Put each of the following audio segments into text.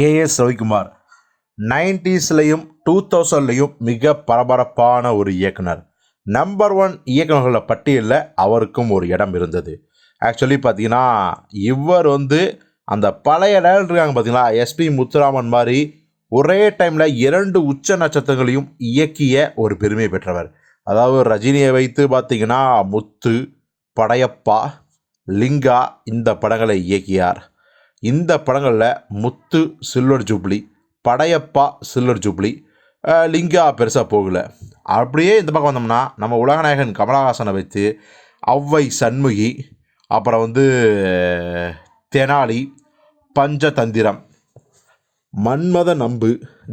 KS Ravikumar நைன்டிஸ்லையும் two தௌசண்ட்லையும் மிக பரபரப்பான ஒரு இயக்குனர். நம்பர் ஒன் இயக்குநர்களை பட்டியலில் அவருக்கும் ஒரு இடம் இருந்தது. ஆக்சுவலி பார்த்தீங்கன்னா இவர் வந்து அந்த பழைய டேரக்டர் இருக்காங்க பார்த்தீங்களா எஸ்பி முத்துராமன் மாதிரி ஒரே டைமில் இரண்டு உச்ச நட்சத்திரங்களையும் இயக்கிய ஒரு பெருமை பெற்றவர். அதாவது ரஜினியை வைத்து பார்த்தீங்கன்னா முத்து படையப்பா லிங்கா இந்த படங்களை இயக்கியார். இந்த படங்களில் Muthu silver jubilee Padayappa silver jubilee Lingaa பெருசாக போகல. அப்படியே இந்த பக்கம் வந்தோம்னா நம்ம உலகநாயகன் கமலஹாசனை வைத்து ஔவை சண்முகி அப்புறம் வந்து தெனாலி பஞ்சதந்திரம் மன்மத நம்பு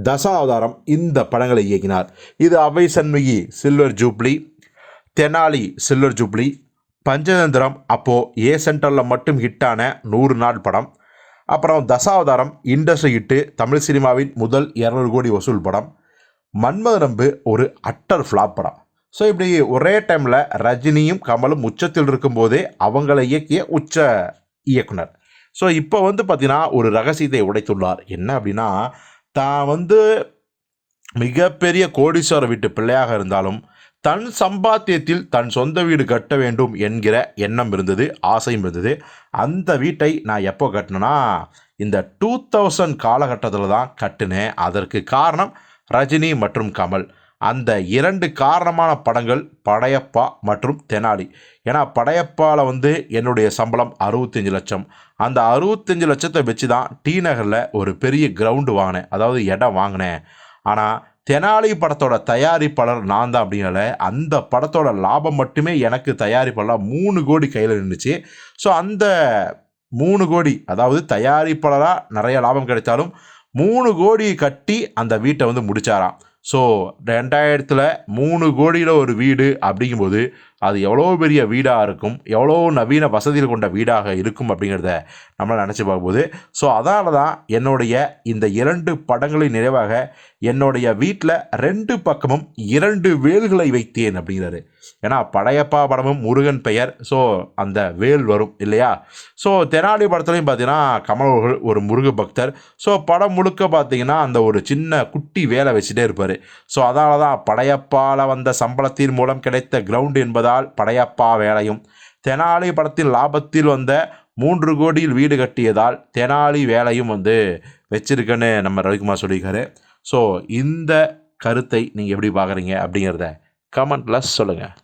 தசாவதாரம் இந்த படங்களை இயக்கினார். இது அவை Shanmughi silver jubilee Thenali silver jubilee Panchathanthiram அப்போது ஏ சென்டரில் மட்டும் ஹிட்டான நூறு நாள் படம். அப்புறம் தசாவதாரம் இண்டஸ்ட்ரி இட்டு தமிழ் சினிமாவின் முதல் இரநூறு கோடி வசூல் படம் மன்மத நம்பு ஒரு அட்டர் ஃப்ளாப் படம். ஸோ இப்படி ஒரே டைமில் ரஜினியும் கமலும் உச்சத்தில் இருக்கும்போதே அவங்களை இயக்கிய உச்ச இயக்குனர். ஸோ இப்போ வந்து பார்த்தீங்கன்னா ஒரு ரகசியத்தை உடைத்துள்ளார். என்ன அப்படின்னா தான் வந்து மிகப்பெரிய கோடீஸ்வர வீட்டு பிள்ளையாக இருந்தாலும் தன் சம்பாத்தியத்தில் தன் சொந்த வீடு கட்ட வேண்டும் என்கிற எண்ணம் இருந்தது ஆசையும் இருந்தது. அந்த வீட்டை நான் எப்போ கட்டினேன்னா இந்த டூ தௌசண்ட் காலகட்டத்தில் தான் கட்டினேன். அதற்கு காரணம் ரஜினி மற்றும் கமல். அந்த இரண்டு காரணமான படங்கள் படையப்பா மற்றும் தெனாலி. ஏன்னா படையப்பாவில் வந்து என்னுடைய சம்பளம் அறுபத்தஞ்சு லட்சம். அந்த அறுபத்தஞ்சு லட்சத்தை வச்சு தான் டி நகரில் ஒரு பெரிய கிரவுண்டு வாங்கினேன். அதாவது இடம் வாங்கினேன். ஆனால் தெனாலி படத்தோட தயாரிப்பாளர் நான் தான் அப்படின்னால அந்த படத்தோட லாபம் மட்டுமே எனக்கு தயாரிப்பாளர் மூணு கோடி கையில் நின்றுச்சு ஸோ அந்த மூணு கோடி அதாவது தயாரிப்பாளராக நிறைய லாபம் கிடைத்தாலும் மூணு கோடி கட்டி அந்த வீட்டை வந்து முடிச்சாராம். ஸோ ரெண்டாயிரத்தில் மூணு கோடியில் ஒரு வீடு அப்படிங்கும்போது அது எவ்வளோ பெரிய வீடாக இருக்கும் எவ்வளோ நவீன வசதிகள் கொண்ட வீடாக இருக்கும் அப்படிங்கிறத நம்மளால் நினச்சி பார்க்கும்போது ஸோ அதனால தான் என்னுடைய இந்த இரண்டு படங்களின் நிறைவாக என்னுடைய வீட்டில் ரெண்டு பக்கமும் இரண்டு வேல்களை வைத்தேன் அப்படிங்கிறாரு. ஏன்னா படையப்பா படமும் முருகன் பெயர் ஸோ அந்த வேல் வரும் இல்லையா? ஸோ தெனாலி படத்துலையும் பார்த்தீங்கன்னா கமல் ஒரு முருக பக்தர். ஸோ படம் முழுக்க பார்த்தீங்கன்னா அந்த ஒரு சின்ன குட்டி வேலை வச்சுட்டே இருப்பார். ஸோ அதனால தான் படையப்பாவில் வந்த சம்பளத்தின் மூலம் கிடைத்த கிரவுண்ட் என்பதால் படையப்பா வேலையும். தெனாலி படத்தில் லாபத்தில் வந்த மூன்று கோடியில் வீடு கட்டியதால் தெனாலி வேலையும் வந்து வச்சிருக்கேன்னு நம்ம ரவிக்குமார் சொல்லியிருக்காரு. ஸோ இந்த கருத்தை நீங்கள் எப்படி பார்க்குறீங்க அப்படிங்கிறத கமெண்ட்டில் சொல்லுங்கள்